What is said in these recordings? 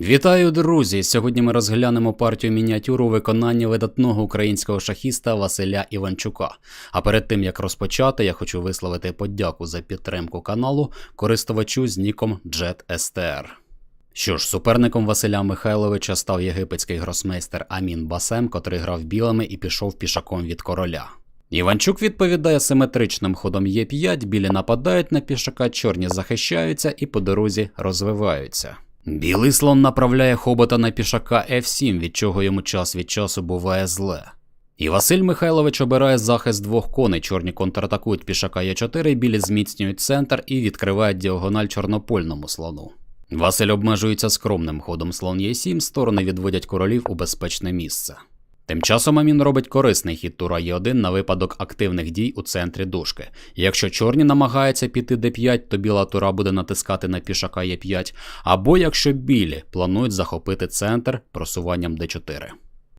Вітаю, друзі! Сьогодні ми розглянемо партію мініатюр у виконанні видатного українського шахіста Василя Іванчука. А перед тим як розпочати, я хочу висловити подяку за підтримку каналу користувачу з ніком JetSTR. Що ж, суперником Василя Михайловича став єгипетський гросмейстер Амін Басем, котрий грав білими і пішов пішаком від короля. Іванчук відповідає симетричним ходом Е5, білі нападають на пішака, чорні захищаються і по дорозі розвиваються. Білий слон направляє хобота на пішака F7, від чого йому час від часу буває зле. І Василь Михайлович обирає захист двох коней. Чорні контратакують пішака Е4, білі зміцнюють центр і відкривають діагональ чорнопольному слону. Василь обмежується скромним ходом слон Е7, сторони відводять королів у безпечне місце. Тим часом Амін робить корисний хід тура Е1 на випадок активних дій у центрі дужки. Якщо чорні намагаються піти d5, то біла тура буде натискати на пішака Е5, або якщо білі планують захопити центр просуванням d4.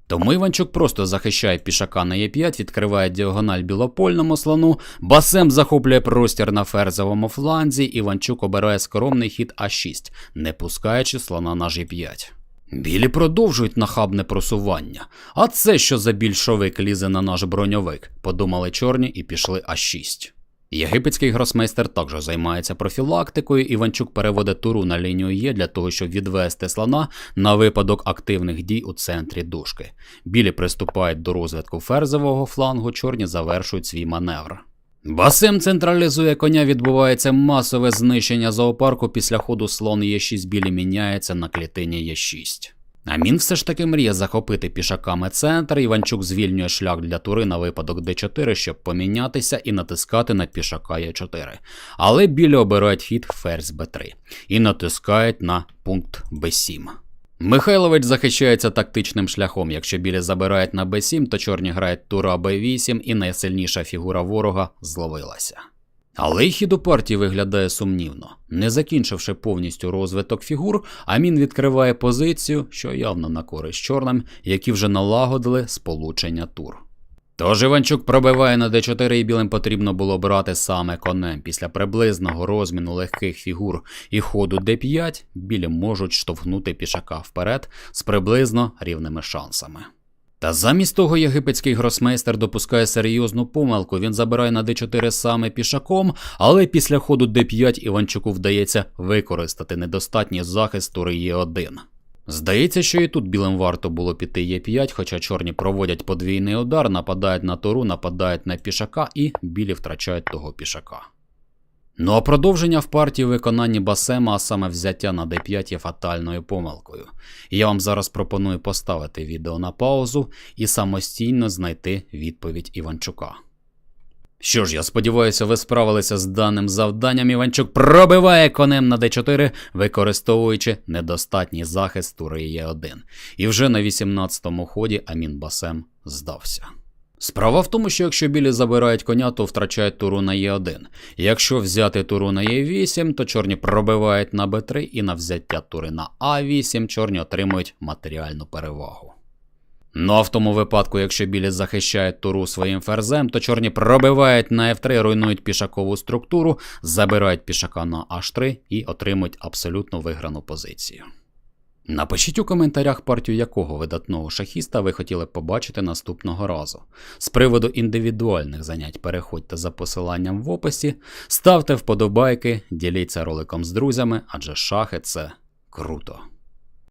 Тому Іванчук просто захищає пішака на Е5, відкриває діагональ білопольному слону, басем захоплює простір на ферзовому фланзі, Іванчук обирає скромний хід А6, не пускаючи слона на G5. Білі продовжують нахабне просування. А це що за більшовик лізе на наш броньовик, подумали чорні і пішли А6. Єгипетський гросмейстер також займається профілактикою. Іванчук переводить туру на лінію Є для того, щоб відвести слона на випадок активних дій у центрі дужки. Білі приступають до розвитку ферзового флангу, чорні завершують свій маневр. Басем централізує коня, відбувається масове знищення зоопарку після ходу слон Е6 білі міняється на клітині Е6. Амін все ж таки мріє захопити пішаками центр. Іванчук звільнює шлях для тури на випадок d4, щоб помінятися і натискати на пішака Е4. Але білі обирають хід ферзь b3 і натискають на пункт b7. Михайлович захищається тактичним шляхом. Якщо білі забирають на b7, то чорні грають тура b8 і найсильніша фігура ворога зловилася. Але хід у партії виглядає сумнівно. Не закінчивши повністю розвиток фігур, Амін відкриває позицію, що явно на користь чорним, які вже налагодили сполучення тур. Тож Іванчук пробиває на d4 і білим потрібно було брати саме конем. Після приблизного розміну легких фігур і ходу d5 білі можуть штовхнути пішака вперед з приблизно рівними шансами. Та замість того єгипетський гросмейстер допускає серйозну помилку. Він забирає на d4 саме пішаком, але після ходу d5 Іванчуку вдається використати недостатній захист тури Е1. Здається, що і тут білим варто було піти Е5, хоча чорні проводять подвійний удар, нападають на туру, нападають на пішака і білі втрачають того пішака. Ну а продовження в партії виконанні Басема, а саме взяття на d5 є фатальною помилкою. Я вам зараз пропоную поставити відео на паузу і самостійно знайти відповідь Іванчука. Що ж, я сподіваюся, ви справилися з даним завданням. Іванчук пробиває конем на d4, використовуючи недостатній захист тури Е1. І вже на 18-му ході Амін Басем здався. Справа в тому, що якщо білі забирають коня, то втрачають туру на Е1. Якщо взяти туру на Е8, то чорні пробивають на Б3 і на взяття тури на А8 чорні отримують матеріальну перевагу. Ну а в тому випадку, якщо білі захищають туру своїм ферзем, то чорні пробивають на F3, руйнують пішакову структуру, забирають пішака на H3 і отримують абсолютно виграну позицію. Напишіть у коментарях партію якого видатного шахіста ви хотіли б побачити наступного разу. З приводу індивідуальних занять переходьте за посиланням в описі, ставте вподобайки, діліться роликом з друзями, адже шахи це круто.